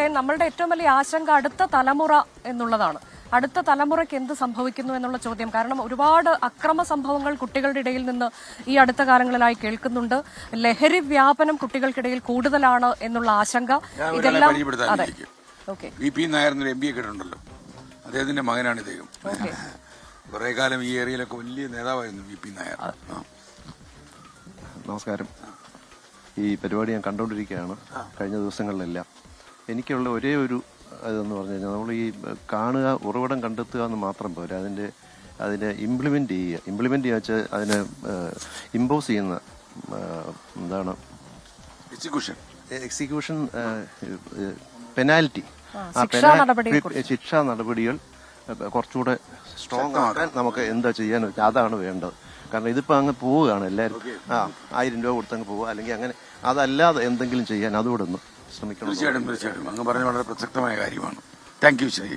K N, നമ്മളുടെ ഏറ്റവും വലിയ ആശങ്ക അടുത്ത തലമുറ എന്നുള്ളതാണ്. അടുത്ത തലമുറയ്ക്ക് എന്ത് സംഭവിക്കുന്നു എന്നുള്ള ചോദ്യം. കാരണം ഒരുപാട് അക്രമ സംഭവങ്ങൾ കുട്ടികളുടെ ഇടയിൽ നിന്ന് ഈ അടുത്ത കാലങ്ങളിലായി കേൾക്കുന്നുണ്ട്. ലഹരി വ്യാപനം കുട്ടികൾക്കിടയിൽ കൂടുതലാണ് എന്നുള്ള ആശങ്ക. ഇതെല്ലാം അതെ. പരിചയപ്പെടുത്താനിരിക്കും ഓക്കെ. വി പി നായർ എന്നൊരു എം പി ഒക്കെ അദ്ദേഹത്തിന്റെ മകനാണ് ഇദ്ദേഹം. കുറെ കാലം ഈ ഏരിയയിലൊക്കെ വലിയ നേതാവായിരുന്നു വി പി നായർ. നമസ്കാരം. ഈ പരിപാടി ഞാൻ കണ്ടുകൊണ്ടിരിക്കുകയാണ്. കഴിഞ്ഞ ദിവസങ്ങളിലെല്ലാം. എനിക്കുള്ള ഒരേ ഒരു ഇതെന്ന് പറഞ്ഞു കഴിഞ്ഞാൽ നമ്മൾ ഈ കാണുക ഉറവിടം കണ്ടെത്തുക എന്ന് മാത്രം പോരാ. അതിന്റെ അതിനെ ഇംപ്ലിമെന്റ് ചെയ്യുക. ഇംപ്ലിമെന്റ് ചെയ്യുക വെച്ചാൽ അതിനെ ഇമ്പോസ് ചെയ്യുന്ന എന്താണ്? എക്സിക്യൂഷൻ എക്സിക്യൂഷൻ പെനാൽറ്റി ശിക്ഷാ നടപടിയെക്കുറിച്ച്. ശിക്ഷാ നടപടികൾ കുറച്ചുകൂടെ സ്ട്രോങ് ആക്കാൻ നമുക്ക് എന്താ ചെയ്യാൻ പറ്റും അതാണ് വേണ്ടത്. കാരണം ഇതിപ്പോ അങ്ങ് പോവുകയാണ് എല്ലാവരും. ആ ആയിരം രൂപ കൊടുത്തങ്ങ് പോവുക. അല്ലെങ്കിൽ അങ്ങനെ അതല്ലാതെ എന്തെങ്കിലും ചെയ്യാൻ അതുകൂടെ ഒന്ന് ശ്രമിക്കണം? തീർച്ചയായിട്ടും തീർച്ചയായിട്ടും. അങ്ങ് പറഞ്ഞ വളരെ പ്രസക്തമായ കാര്യമാണ്. Thank you Shri.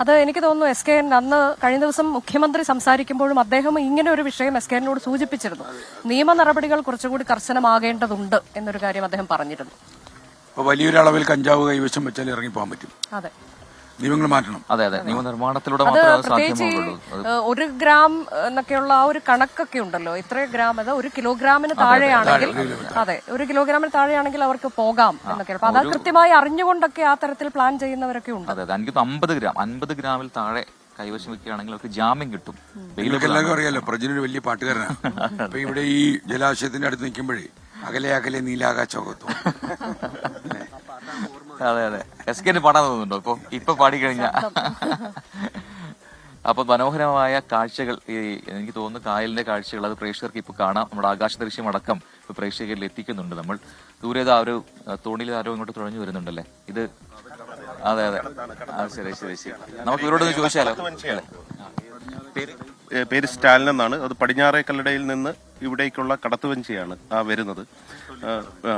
അത് എനിക്ക് തോന്നുന്നു എസ് കെ എൻ അന്ന് കഴിഞ്ഞ ദിവസം മുഖ്യമന്ത്രി സംസാരിക്കുമ്പോഴും അദ്ദേഹം ഇങ്ങനെ ഒരു വിഷയം എസ് കെ എനോട് സൂചിപ്പിച്ചിരുന്നു. നിയമ നടപടികൾ കുറച്ചുകൂടി കർശനമാകേണ്ടതുണ്ട് എന്നൊരു കാര്യം അദ്ദേഹം പറഞ്ഞിരുന്നു. വലിയൊരളവിൽ കഞ്ചാവ് കൈവശം വെച്ചാൽ ഇറങ്ങിപ്പോകാൻ പറ്റും. അതെ. നിയമങ്ങൾ മാറ്റണം. അതെ അതെ. നിയമനിർമ്മാണത്തിലൂടെ അത് മാത്രമേ അത് പ്രത്യേകിച്ച് ഈ, സാധ്യമാവുള്ളൂ അത് ഏഹ്, ഒരു ഗ്രാം എന്നൊക്കെയുള്ള ആ ഒരു കണക്കൊക്കെ ഉണ്ടല്ലോ. ഇത്ര ഗ്രാം അത് ഒരു കിലോഗ്രാമിന് താഴെയാണെങ്കിൽ അതെ ഒരു കിലോഗ്രാമിന് താഴെയാണെങ്കിൽ അവർക്ക് പോകാം എന്നൊക്കെ അപ്പൊ അത് കൃത്യമായി അറിഞ്ഞുകൊണ്ടൊക്കെ ആ തരത്തിൽ പ്ലാൻ ചെയ്യുന്നവരൊക്കെ ഉണ്ട്. അതെ അതെ. എനിക്ക് അമ്പത് ഗ്രാം അൻപത് ഗ്രാമിൽ താഴെ കൈവശം വെക്കുകയാണെങ്കിൽ അവർക്ക് ജാമ്യം കിട്ടും. നിങ്ങൾക്ക്. എല്ലാവർക്കും അറിയാലോ പ്രജന ഒരു വലിയ പാട്ടുകാരനാണ്. അപ്പൊ ഇവിടെ ഈ ജലാശയത്തിന്റെ അടുത്ത് നിൽക്കുമ്പോഴേ അകലെ അകലെ നീലാകാശമൊക്കെ അതെ അതെ. എസ് കെ പാടാൻ തോന്നുന്നുണ്ടോ? ഇപ്പൊ ഇപ്പൊ പാടിക്കഴിഞ്ഞ? അപ്പൊ മനോഹരമായ കാഴ്ചകൾ ഈ എനിക്ക് തോന്നുന്നു കായലിന്റെ കാഴ്ചകൾ അത് പ്രേക്ഷകർക്ക് ഇപ്പൊ കാണാം. നമ്മുടെ ആകാശ ദൃശ്യം അടക്കം പ്രേക്ഷകരിൽ എത്തിക്കുന്നുണ്ട് നമ്മൾ. ദൂരെ ആ ഒരു തോണിയിൽ ആരോ ഇങ്ങോട്ട് തുഴഞ്ഞു വരുന്നുണ്ടല്ലേ? ഇത് അതെ അതെ. ശരി ശരി ശരി. നമുക്ക് ഇവരോട് ചോദിച്ചാലോ? പേര് സ്റ്റാലിൻ എന്നാണ്. അത് പടിഞ്ഞാറേ കല്ലടയിൽ നിന്ന് ഇവിടേക്കുള്ള കടത്തുവഞ്ചിയാണ് ആ വരുന്നത്.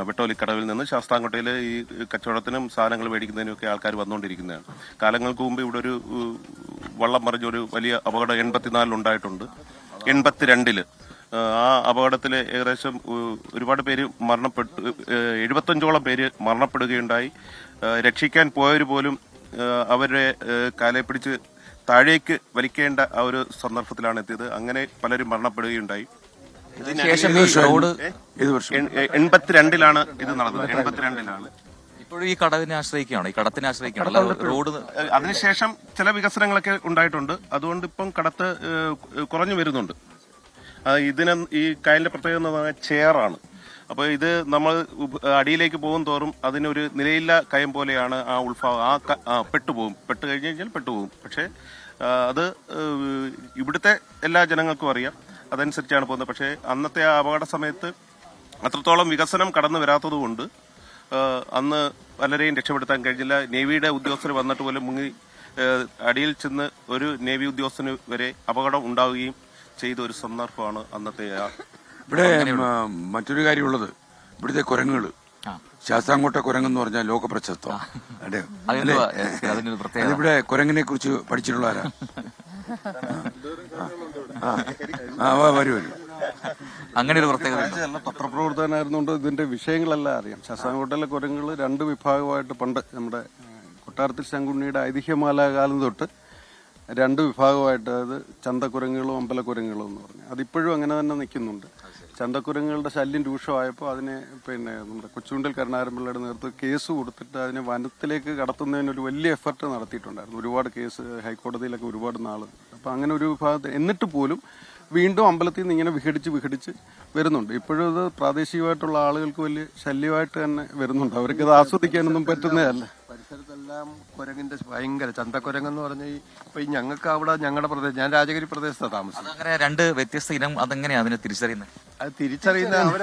വെട്ടോലിക്കടവിൽ നിന്ന് ശാസ്താംകോട്ടയിൽ ഈ കച്ചവടത്തിനും സാധനങ്ങൾ മേടിക്കുന്നതിനും ഒക്കെ ആൾക്കാർ വന്നുകൊണ്ടിരിക്കുന്നതാണ്. കാലങ്ങൾക്ക് മുമ്പ് ഇവിടെ ഒരു വള്ളം മറിഞ്ഞ ഒരു വലിയ അപകടം എൺപത്തിനാലിൽ ഉണ്ടായിട്ടുണ്ട്. എൺപത്തിരണ്ടിൽ. ആ അപകടത്തിൽ ഏകദേശം ഒരുപാട് പേര് മരണപ്പെട്ടു എഴുപത്തഞ്ചോളം പേര് മരണപ്പെടുകയുണ്ടായി. രക്ഷിക്കാൻ പോയവർ പോലും അവരെ കാലെ പിടിച്ച് താഴേക്ക് വലിക്കേണ്ട ആ ഒരു സന്ദർഭത്തിലാണ് എത്തിയത്. അങ്ങനെ പലരും മരണപ്പെടുകയുണ്ടായി. ശേഷം ഈ റോഡ് എൺപത്തിരണ്ടിലാണ് ഇത് നടന്നത്. എൺപത്തിരണ്ടിലാണ്. ഇപ്പോഴും ഈ കടവിനെ ആശ്രയിക്കുകയാണ്? ഈ കടത്തിനെ ആശ്രയിക്കുകയാണ്? റോഡ് അതിനുശേഷം ചില വികസനങ്ങളൊക്കെ ഉണ്ടായിട്ടുണ്ട്. അതുകൊണ്ട് ഇപ്പം കടത്ത് കുറഞ്ഞു വരുന്നുണ്ട്. ഇതിന് ഈ കായലിന്റെ പ്രത്യേകത എന്ന് പറഞ്ഞാൽ ചെയറാണ്. അപ്പോൾ ഇത് നമ്മൾ അടിയിലേക്ക് പോകും തോറും അതിനൊരു നിലയില്ല കയം പോലെയാണ് ആ ഉൾഭാഗം ആ പെട്ടുപോകും പെട്ട് കഴിഞ്ഞ് കഴിഞ്ഞാൽ പെട്ടുപോകും പക്ഷേ അത് ഇവിടുത്തെ എല്ലാ ജനങ്ങൾക്കും അറിയാം. അതനുസരിച്ചാണ് പോകുന്നത്. പക്ഷേ അന്നത്തെ ആ അപകട സമയത്ത് അത്രത്തോളം വികസനം കടന്നു വരാത്തതുകൊണ്ട് അന്ന് പലരെയും രക്ഷപ്പെടുത്താൻ കഴിഞ്ഞില്ല. നേവിയുടെ ഉദ്യോഗസ്ഥർ വന്നിട്ട് പോലും മുങ്ങി അടിയിൽ ചെന്ന് ഒരു നേവി ഉദ്യോഗസ്ഥന് വരെ അപകടം ഉണ്ടാവുകയും ചെയ്ത ഒരു സന്ദർഭമാണ് അന്നത്തെ ഇവിടെ മറ്റൊരു കാര്യമുള്ളത്. ഇവിടുത്തെ കുരങ്ങുകൾ ശാസ്താംകോട്ട കുരങ്ങെന്ന് പറഞ്ഞാൽ ലോക പ്രശസ്തം അതെ ഇവിടെ കുരങ്ങിനെ കുറിച്ച് പഠിച്ചിട്ടുള്ള ആരാ? ആ, അങ്ങനെ ഒരു പ്രത്യേകത? അല്ല പത്രപ്രവർത്തകനായിരുന്നുകൊണ്ട് ഇതിന്റെ വിഷയങ്ങളെല്ലാം അറിയാം. ശാസ്താംകോട്ടയിലെ കുരങ്ങൾ രണ്ട് വിഭാഗമായിട്ട് പണ്ട് നമ്മുടെ കൊട്ടാരത്തിൽ ശങ്കുണ്ണിയുടെ ഐതിഹ്യമാല കാലം തൊട്ട് രണ്ട് വിഭാഗമായിട്ട് അതായത് ചന്തക്കുരങ്ങുകളും അമ്പലക്കുരങ്ങുകളും എന്ന് പറഞ്ഞു. അതിപ്പോഴും അങ്ങനെ തന്നെ നിൽക്കുന്നുണ്ട്. ചന്തക്കുരങ്ങുകളുടെ ശല്യം രൂക്ഷമായപ്പോൾ അതിനെ പിന്നെ നമ്മുടെ കൊച്ചുണ്ടിൽ കരുണാരമ്പിള്ളയുടെ നേതൃത്വം കേസ് കൊടുത്തിട്ട് അതിനെ വനത്തിലേക്ക് കടത്തുന്നതിന് ഒരു വലിയ എഫർട്ട് നടത്തിയിട്ടുണ്ടായിരുന്നു. ഒരുപാട് കേസ് ഹൈക്കോടതിയിലൊക്കെ ഒരുപാട് നാൾ അപ്പം അങ്ങനെ ഒരു വിഭാഗത്തിൽ എന്നിട്ട് പോലും വീണ്ടും അമ്പലത്തിൽ നിന്ന് ഇങ്ങനെ വിഘടിച്ച് വിഘടിച്ച് വരുന്നുണ്ട്. ഇപ്പോഴും അത് പ്രാദേശികമായിട്ടുള്ള ആളുകൾക്ക് വലിയ ശല്യമായിട്ട് തന്നെ വരുന്നുണ്ട്. അവർക്ക് അത് ആസ്വദിക്കാനൊന്നും പറ്റുന്നതല്ല. പരിസരത്തെല്ലാം കുരങ്ങിന്റെ ഭയങ്കര ചന്തക്കുരങ്ങെന്ന് പറഞ്ഞ ഇപ്പൊ ഈ ഞങ്ങൾക്ക് അവിടെ ഞങ്ങളുടെ പ്രദേശം ഞാൻ രാജഗിരി പ്രദേശത്താണ് താമസം അങ്ങനെ രണ്ട് വ്യത്യസ്ത ഇനം അതെങ്ങനെയാ അതിനെ തിരിച്ചറിയുന്നത് അത് തിരിച്ചറിയുന്ന അവർ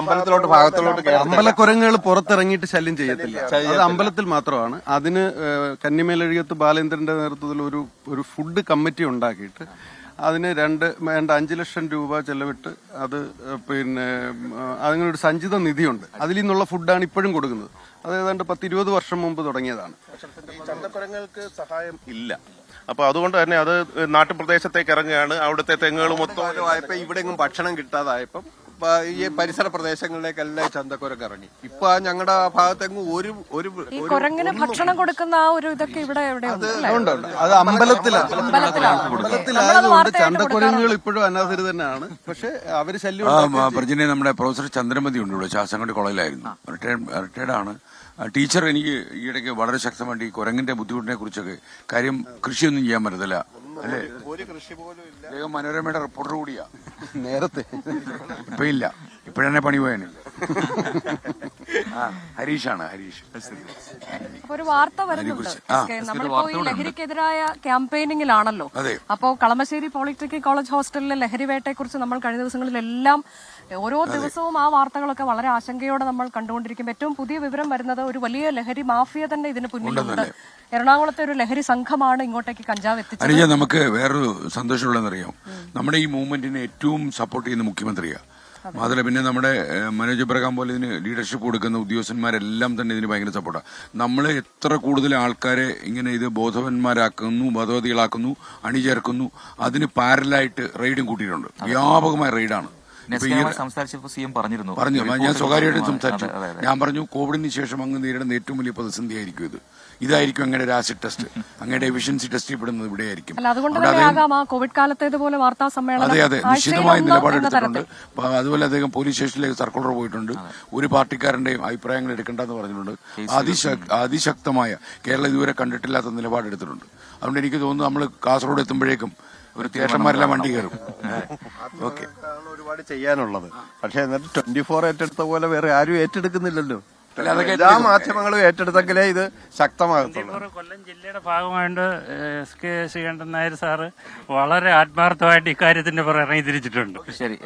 അമ്പലത്തിലോട്ട് ഭാഗത്തിലോട്ട് അമ്പലക്കുരങ്ങുകൾ പുറത്തിറങ്ങിയിട്ട് ശല്യം ചെയ്യത്തില്ല. അത് അമ്പലത്തിൽ മാത്രമാണ്. അതിന് ഏഹ്, കന്നിമേലഴിയത്ത് ബാലേന്ദ്രന്റെ നേതൃത്വത്തിൽ ഒരു ഒരു ഫുഡ് കമ്മിറ്റി ഉണ്ടാക്കിയിട്ട് അതിന് രണ്ട് വേണ്ട അഞ്ചു ലക്ഷം രൂപ ചെലവിട്ട് അത് പിന്നെ അതിനൊരു സഞ്ചിത നിധിയുണ്ട്. അതിൽ നിന്നുള്ള ഫുഡാണ് ഇപ്പോഴും കൊടുക്കുന്നത്. അത് ഏതാണ്ട് പത്തിരുപത് വർഷം മുമ്പ് തുടങ്ങിയതാണ്. ചന്തക്കുരങ്ങൾക്ക് സഹായം ഇല്ല. അപ്പൊ അതുകൊണ്ട് തന്നെ അത് നാട്ടുപ്രദേശത്തേക്ക് ഇറങ്ങുകയാണ്. അവിടുത്തെ തെങ്ങുകൾ മൊത്തം ആയപ്പോ ഇവിടെ എങ്ങും ഭക്ഷണം കിട്ടാതായപ്പം ഈ പരിസര പ്രദേശങ്ങളിലേക്കെല്ലാം ചന്തക്കുരങ്ങ് ഇറങ്ങി. ഇപ്പൊ ആ ഞങ്ങളുടെ ആ ഭാഗത്തെങ്ങും ഒരു ഒരു ഈ ഒരു- കുരങ്ങിന് ഭക്ഷണം കൊടുക്കുന്ന ആ ഒരു ഇതൊക്കെ ഇവിടെ എവിടെ ഉണ്ട് അല്ലേ? ഉണ്ട് ഉണ്ട്. അത് അമ്പലത്തിലാണ് അമ്പലത്തിലാണ്. അമ്പലത്തിലായതുകൊണ്ട് വാർത്തയായിട്ട് ചന്തക്കുരങ്ങുകൾ ഇപ്പോഴും അനാഥര് തന്നെയാണ്. പക്ഷെ അവർ ശല്യം ആ ഉണ്ടാക്കുകയും മ- പ്രജിനെ നമ്മുടെ പ്രൊഫസർ ചന്ദ്രമതി ഉണ്ട് ഇവിടെ ശാസ്ത്രങ്ങളുടെ കോളേജിലായിരുന്നു. റിട്ടയർഡ് ആണ്. ആ, ടീച്ചർ എനിക്ക് ഈയിടയ്ക്ക് വളരെ ശക്തമായിട്ട് ഈ കുരങ്ങിന്റെ ബുദ്ധിമുട്ടിനെ കുറിച്ചൊക്കെ കാര്യം കൃഷിയൊന്നും ചെയ്യാൻ പറ്റത്തില്ല. അല്ലേ? ഒരു കൃഷി പോലും ഇല്ല. അദ്ദേഹം മനോരമയുടെ റിപ്പോർട്ടർ കൂടിയാ. നേരത്തെ. ഇപ്പൊ ഇല്ല. ഇപ്പോഴെന്നെ പണി പോയനെ? ആ ഹരീഷാണ് ഹരീഷ്. ഒരു വാർത്ത വരുന്നുണ്ട്. നമ്മളിപ്പോ ഈ ലഹരിക്കെതിരായ ക്യാമ്പയിനിങ്ങിലാണല്ലോ. അപ്പോ കളമശ്ശേരി പോളിടെക്നിക് കോളേജ് ഹോസ്റ്റലിലെ ലഹരി വേട്ടയെക്കുറിച്ച് നമ്മൾ കഴിഞ്ഞ ദിവസങ്ങളിലെല്ലാം ഓരോ ദിവസവും ആ വാർത്തകളൊക്കെ വളരെ ആശങ്കയോടെ നമ്മൾ കണ്ടുകൊണ്ടിരിക്കും. ഏറ്റവും പുതിയ വിവരം വരുന്നത് ഒരു വലിയ ലഹരി മാഫിയ തന്നെ ഇതിന് പിന്നിലുണ്ട്. എറണാകുളത്തെ ഒരു ലഹരി സംഘമാണ് ഇങ്ങോട്ടേക്ക് കഞ്ചാവ് എത്തിച്ചത്. നമുക്ക് വേറൊരു സന്തോഷമുള്ളതെന്നറിയാം നമ്മുടെ ഈ മൂവ്മെന്റിനെ ഏറ്റവും സപ്പോർട്ട് ചെയ്യുന്ന മുഖ്യമന്ത്രിയാ. മാത്രമല്ല പിന്നെ നമ്മുടെ മനോജ് ഇബ്രഹാം പോലെ ഇതിന് ലീഡർഷിപ്പ് കൊടുക്കുന്ന ഉദ്യോഗസ്ഥന്മാരെല്ലാം തന്നെ ഇതിന് ഭയങ്കര സപ്പോർട്ടാണ് നമ്മൾ എത്ര കൂടുതൽ ആൾക്കാരെ ഇങ്ങനെ ഇത് ബോധവന്മാരാക്കുന്നു ബോധവതികളാക്കുന്നു അണിചേർക്കുന്നു അതിന് പാരലായിട്ട് റെയ്ഡും കൂട്ടിയിട്ടുണ്ട്. വ്യാപകമായ റെയ്ഡാണ് സംസാരിച്ചപ്പോൾ സിഎം പറഞ്ഞിരുന്നു. പറഞ്ഞു ഞാൻ സ്വകാര്യമായിട്ട് സംസാരിച്ചു. ഞാൻ പറഞ്ഞു കോവിഡിന് ശേഷം അങ്ങ് നേരിടുന്ന ഏറ്റവും വലിയ പ്രതിസന്ധി ആയിരിക്കും ഇത്. ഇതായിരിക്കും അങ്ങയുടെ ആസിഡ് ടെസ്റ്റ് അങ്ങയുടെ എഫിഷ്യൻസി ടെസ്റ്റ് ചെയ്യപ്പെടുന്നത് ഇവിടെ ആയിരിക്കും അല്ല അതുകൊണ്ട് അവിടെ തന്നെ അദ്ദേഹം- ആകാം ആ കോവിഡ് കാലത്തേതുപോലെ വാർത്താ സമ്മേളനം അതെ അതെ. നിശ്ചിതമായ നിലപാടെടുത്തിട്ടുണ്ട് അതുപോലെ അദ്ദേഹം പോലീസ് സ്റ്റേഷനിലേക്ക് സർക്കുലർ പോയിട്ടുണ്ട്. ഒരു പാർട്ടിക്കാരന്റെയും അഭിപ്രായങ്ങൾ എടുക്കേണ്ടെന്ന് പറഞ്ഞിട്ടുണ്ട്. അതിശ- അതിശക്തമായ കേരളം ഇതുവരെ കണ്ടിട്ടില്ലാത്ത നിലപാടെടുത്തിട്ടുണ്ട് അതുകൊണ്ട് എനിക്ക് തോന്നുന്നു നമ്മൾ കാസർഗോഡ് എത്തുമ്പോഴേക്കും ഒരു സ്റ്റേഷന്മാരെല്ലാം വണ്ടി കയറും. ഓക്കെ. ഒരുപാട് ചെയ്യാനുള്ളത്. പക്ഷെ എന്നിട്ട് ട്വന്റി ഫോർ ഏറ്റെടുത്ത പോലെ വേറെ ആരും ഏറ്റെടുക്കുന്നില്ലല്ലോ. എല്ലാ മാധ്യമങ്ങളും ഏറ്റെടുത്തെങ്കിലേ ഇത് ശക്തമാകത്തുള്ളൂ. കൊല്ലം ജില്ലയുടെ ഭാഗമായിട്ട് S K Sreekantan Nair sir വളരെ ആത്മാർത്ഥമായിട്ട് ഇക്കാര്യത്തിന്റെ പുറകെ ഇറങ്ങി തിരിച്ചിട്ടുണ്ട് ശരി